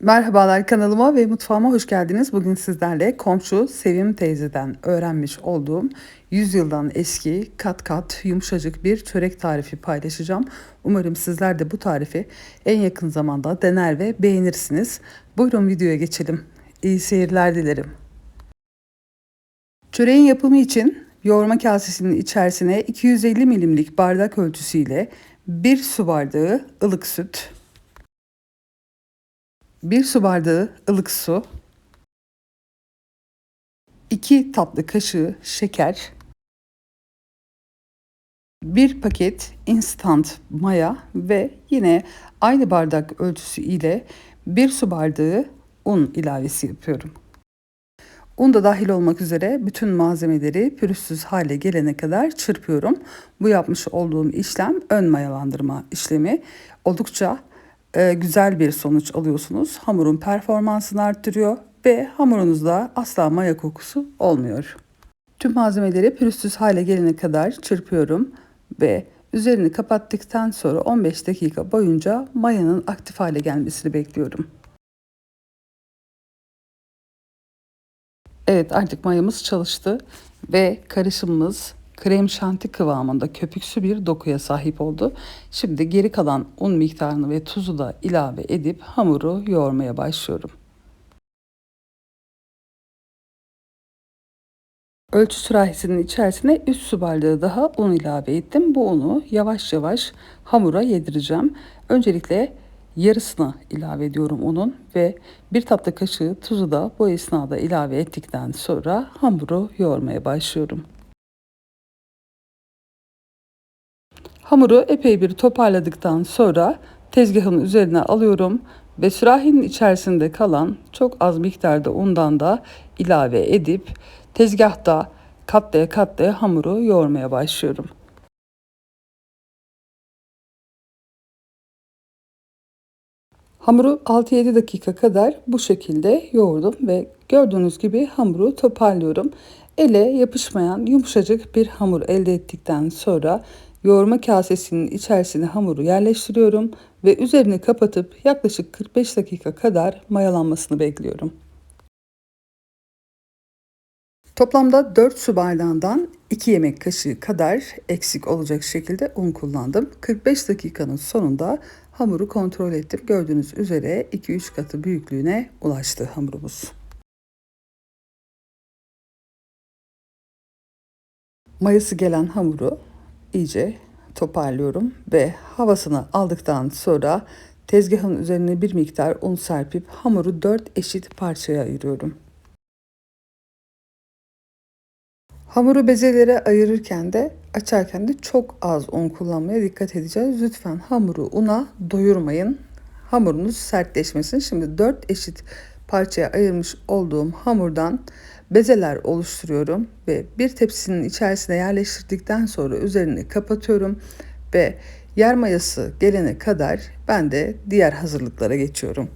Merhabalar kanalıma ve mutfağıma hoş geldiniz. Bugün sizlerle komşu Sevim teyzeden öğrenmiş olduğum 100 yıldan eski kat kat yumuşacık bir çörek tarifi paylaşacağım. Umarım sizler de bu tarifi en yakın zamanda dener ve beğenirsiniz. Buyurun videoya geçelim. İyi seyirler dilerim. Çöreğin yapımı için yoğurma kasesinin içerisine 250 milimlik bardak ölçüsüyle 1 su bardağı ılık süt, 1 su bardağı ılık su, 2 tatlı kaşığı şeker, 1 paket instant maya ve yine aynı bardak ölçüsü ile 1 su bardağı un ilavesi yapıyorum. Un da dahil olmak üzere bütün malzemeleri pürüzsüz hale gelene kadar çırpıyorum. Bu yapmış olduğum işlem ön mayalandırma işlemi. Oldukça e, güzel bir sonuç alıyorsunuz. Hamurun performansını arttırıyor ve hamurunuzda asla maya kokusu olmuyor. Tüm malzemeleri pürüzsüz hale gelene kadar çırpıyorum ve üzerini kapattıktan sonra 15 dakika boyunca mayanın aktif hale gelmesini bekliyorum. Evet artık mayamız çalıştı ve karışımımız krem şanti kıvamında köpüksü bir dokuya sahip oldu. Şimdi geri kalan un miktarını ve tuzu da ilave edip hamuru yoğurmaya başlıyorum. Ölçü sürahisinin içerisine 3 su bardağı daha un ilave ettim. Bu unu yavaş yavaş hamura yedireceğim. Öncelikle yarısını ilave ediyorum unun ve bir tatlı kaşığı tuzu da bu esnada ilave ettikten sonra hamuru yoğurmaya başlıyorum. Hamuru epey bir toparladıktan sonra tezgahın üzerine alıyorum ve sürahinin içerisinde kalan çok az miktarda undan da ilave edip tezgahta katlaya katlaya hamuru yoğurmaya başlıyorum. Hamuru 6-7 dakika kadar bu şekilde yoğurdum ve gördüğünüz gibi hamuru toparlıyorum. Ele yapışmayan yumuşacık bir hamur elde ettikten sonra yoğurma kasesinin içerisine hamuru yerleştiriyorum ve üzerini kapatıp yaklaşık 45 dakika kadar mayalanmasını bekliyorum. Toplamda 4 su bardağından 2 yemek kaşığı kadar eksik olacak şekilde un kullandım. 45 dakikanın sonunda hamuru kontrol ettim. Gördüğünüz üzere 2-3 katı büyüklüğüne ulaştı hamurumuz. Mayası gelen hamuru iyice toparlıyorum ve havasını aldıktan sonra tezgahın üzerine bir miktar un serpip hamuru 4 eşit parçaya ayırıyorum. Hamuru bezelere ayırırken de açarken de çok az un kullanmaya dikkat edeceğiz. Lütfen hamuru una doyurmayın. Hamurunuz sertleşmesin. Şimdi 4 eşit parçaya ayırmış olduğum hamurdan bezeler oluşturuyorum ve bir tepsinin içerisine yerleştirdikten sonra üzerini kapatıyorum ve yer mayası gelene kadar ben de diğer hazırlıklara geçiyorum.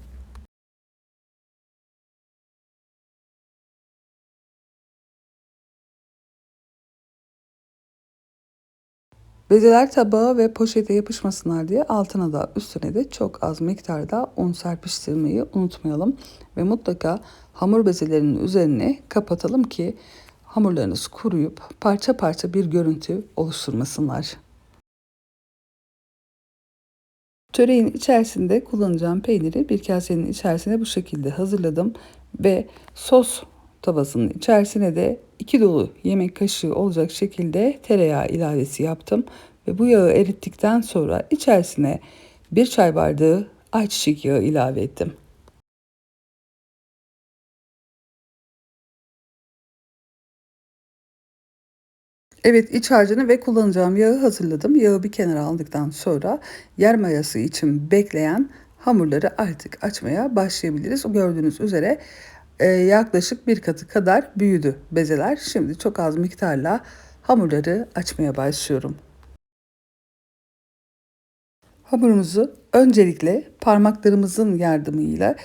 Bezeler tabağa ve poşete yapışmasınlar diye altına da üstüne de çok az miktarda un serpiştirmeyi unutmayalım. Ve mutlaka hamur bezelerinin üzerine kapatalım ki hamurlarınız kuruyup parça parça bir görüntü oluşturmasınlar. Çöreğin içerisinde kullanacağım peyniri bir kasenin içerisine bu şekilde hazırladım ve sos tavasının içerisine de iki dolu yemek kaşığı olacak şekilde tereyağı ilavesi yaptım ve bu yağı erittikten sonra içerisine bir çay bardağı ayçiçek yağı ilave ettim. Evet iç harcını ve kullanacağım yağı hazırladım. Yağı bir kenara aldıktan sonra yer mayası için bekleyen hamurları artık açmaya başlayabiliriz. Gördüğünüz üzere e, yaklaşık bir katı kadar büyüdü bezeler. Şimdi çok az miktarla hamurları açmaya başlıyorum. Hamurumuzu öncelikle parmaklarımızın yardımıyla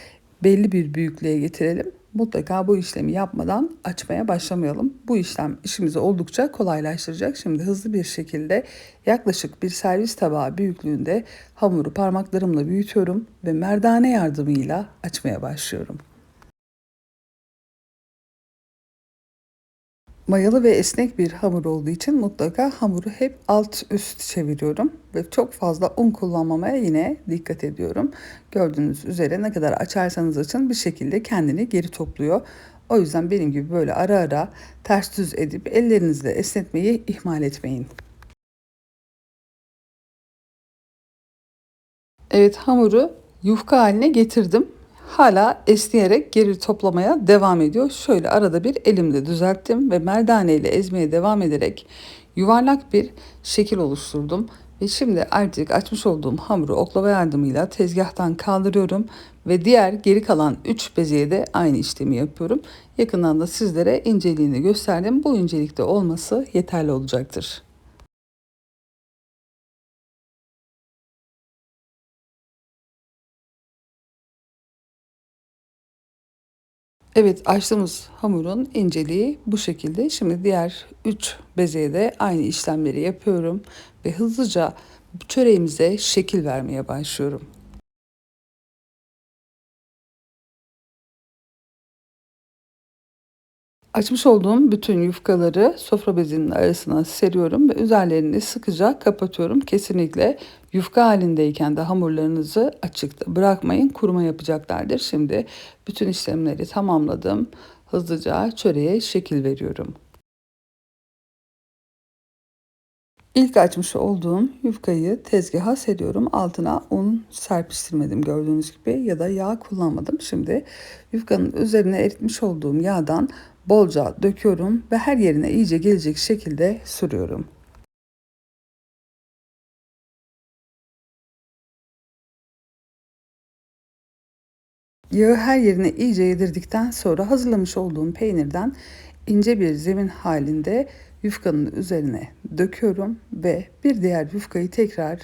belli bir büyüklüğe getirelim. Mutlaka bu işlemi yapmadan açmaya başlamayalım. Bu işlem işimizi oldukça kolaylaştıracak. Şimdi hızlı bir şekilde yaklaşık bir servis tabağı büyüklüğünde hamuru parmaklarımla büyütüyorum ve merdane yardımıyla açmaya başlıyorum. Mayalı ve esnek bir hamur olduğu için mutlaka hamuru hep alt üst çeviriyorum ve çok fazla un kullanmamaya yine dikkat ediyorum. Gördüğünüz üzere ne kadar açarsanız açın bir şekilde kendini geri topluyor. O yüzden benim gibi böyle ara ara ters düz edip ellerinizle esnetmeyi ihmal etmeyin. Evet hamuru yufka haline getirdim hala esneyerek geri toplamaya devam ediyor. Şöyle arada bir elimde düzelttim ve merdane ile ezmeye devam ederek yuvarlak bir şekil oluşturdum. Ve şimdi artık açmış olduğum hamuru oklava yardımıyla tezgahtan kaldırıyorum ve diğer geri kalan 3 bezeye de aynı işlemi yapıyorum. Yakından da sizlere inceliğini gösterdim. Bu incelikte olması yeterli olacaktır. Evet açtığımız hamurun inceliği bu şekilde. Şimdi diğer 3 bezeye de aynı işlemleri yapıyorum ve hızlıca çöreğimize şekil vermeye başlıyorum. Açmış olduğum bütün yufkaları sofra bezinin arasına seriyorum ve üzerlerini sıkıca kapatıyorum. Kesinlikle yufka halindeyken de hamurlarınızı açıkta bırakmayın. Kuruma yapacaklardır. Şimdi bütün işlemleri tamamladım. Hızlıca çöreğe şekil veriyorum. İlk açmış olduğum yufkayı tezgaha seriyorum. Altına un serpiştirmedim gördüğünüz gibi ya da yağ kullanmadım. Şimdi yufkanın üzerine eritmiş olduğum yağdan bolca döküyorum ve her yerine iyice gelecek şekilde sürüyorum. Yağı her yerine iyice yedirdikten sonra hazırlamış olduğum peynirden ince bir zemin halinde yufkanın üzerine döküyorum ve bir diğer yufkayı tekrar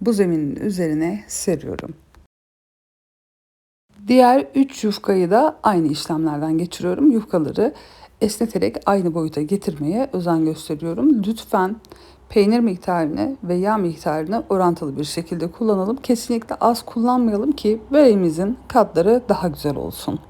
bu zeminin üzerine seriyorum. Diğer 3 yufkayı da aynı işlemlerden geçiriyorum. Yufkaları esneterek aynı boyuta getirmeye özen gösteriyorum. Lütfen peynir miktarını ve yağ miktarını orantılı bir şekilde kullanalım. Kesinlikle az kullanmayalım ki böreğimizin katları daha güzel olsun.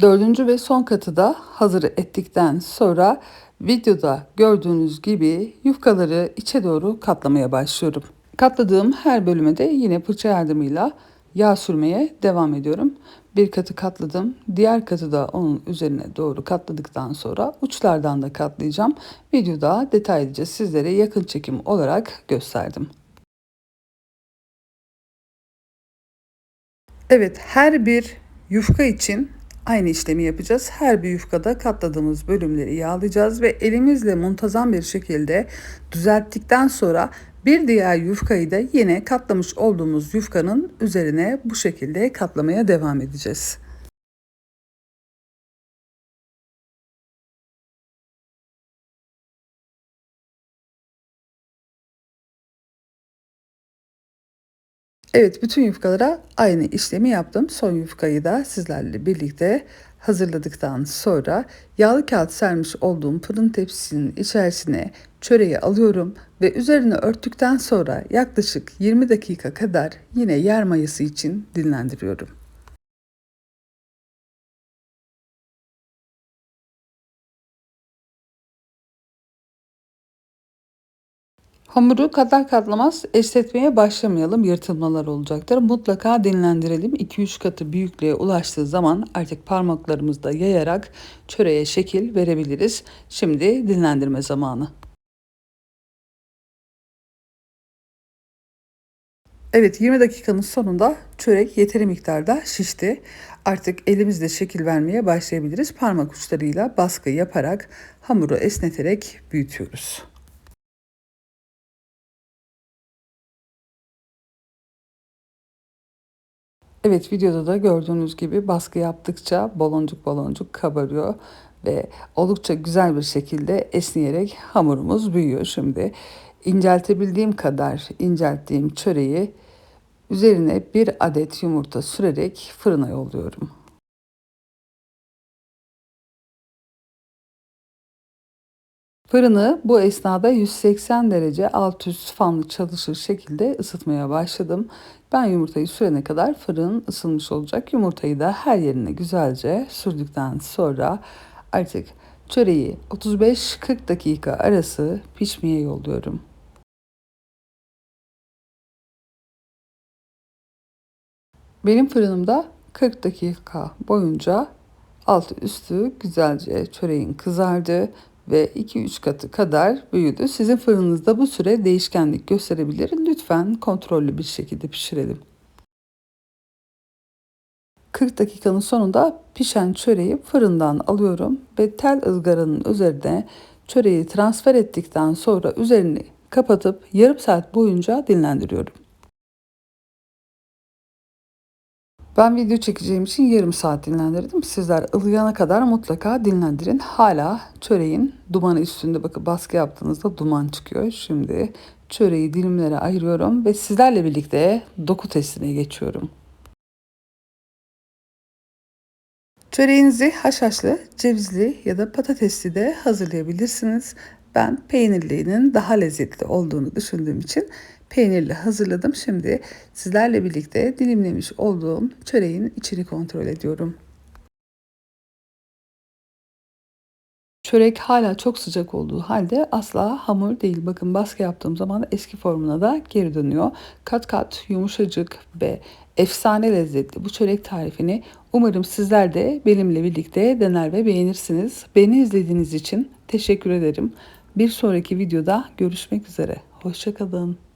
Dördüncü ve son katı da hazır ettikten sonra videoda gördüğünüz gibi yufkaları içe doğru katlamaya başlıyorum. Katladığım her bölüme de yine fırça yardımıyla yağ sürmeye devam ediyorum. Bir katı katladım. Diğer katı da onun üzerine doğru katladıktan sonra uçlardan da katlayacağım. Videoda detaylıca sizlere yakın çekim olarak gösterdim. Evet her bir yufka için aynı işlemi yapacağız. Her bir yufkada katladığımız bölümleri yağlayacağız ve elimizle muntazam bir şekilde düzelttikten sonra bir diğer yufkayı da yine katlamış olduğumuz yufkanın üzerine bu şekilde katlamaya devam edeceğiz. Evet bütün yufkalara aynı işlemi yaptım. Son yufkayı da sizlerle birlikte hazırladıktan sonra yağlı kağıt sermiş olduğum fırın tepsisinin içerisine çöreği alıyorum ve üzerine örttükten sonra yaklaşık 20 dakika kadar yine yer mayası için dinlendiriyorum. Hamuru katlar katlamaz esnetmeye başlamayalım. Yırtılmalar olacaktır. Mutlaka dinlendirelim. 2-3 katı büyüklüğe ulaştığı zaman artık parmaklarımızda yayarak çöreğe şekil verebiliriz. Şimdi dinlendirme zamanı. Evet 20 dakikanın sonunda çörek yeteri miktarda şişti. Artık elimizle şekil vermeye başlayabiliriz. Parmak uçlarıyla baskı yaparak hamuru esneterek büyütüyoruz. Evet videoda da gördüğünüz gibi baskı yaptıkça baloncuk baloncuk kabarıyor ve oldukça güzel bir şekilde esneyerek hamurumuz büyüyor. Şimdi inceltebildiğim kadar incelttiğim çöreği Üzerine bir adet yumurta sürerek fırına yolluyorum. Fırını bu esnada 180 derece alt üst fanlı çalışır şekilde ısıtmaya başladım. Ben yumurtayı sürene kadar fırın ısınmış olacak. Yumurtayı da her yerine güzelce sürdükten sonra artık çöreği 35-40 dakika arası pişmeye yolluyorum. Benim fırınımda 40 dakika boyunca altı üstü güzelce çöreğin kızardı ve 2-3 katı kadar büyüdü. Sizin fırınınızda bu süre değişkenlik gösterebilir. Lütfen kontrollü bir şekilde pişirelim. 40 dakikanın sonunda pişen çöreği fırından alıyorum ve tel ızgaranın üzerine çöreği transfer ettikten sonra üzerini kapatıp yarım saat boyunca dinlendiriyorum. Ben video çekeceğim için yarım saat dinlendirdim. Sizler ılıyana kadar mutlaka dinlendirin. Hala çöreğin dumanı üstünde bakın baskı yaptığınızda duman çıkıyor. Şimdi çöreği dilimlere ayırıyorum ve sizlerle birlikte doku testine geçiyorum. Çöreğinizi haşhaşlı, cevizli ya da patatesli de hazırlayabilirsiniz. Ben peynirlinin daha lezzetli olduğunu düşündüğüm için peynirli hazırladım. Şimdi sizlerle birlikte dilimlemiş olduğum çöreğin içini kontrol ediyorum. Çörek hala çok sıcak olduğu halde asla hamur değil. Bakın baskı yaptığım zaman eski formuna da geri dönüyor. Kat kat yumuşacık ve efsane lezzetli bu çörek tarifini umarım sizler de benimle birlikte dener ve beğenirsiniz. Beni izlediğiniz için teşekkür ederim. Bir sonraki videoda görüşmek üzere. Hoşçakalın.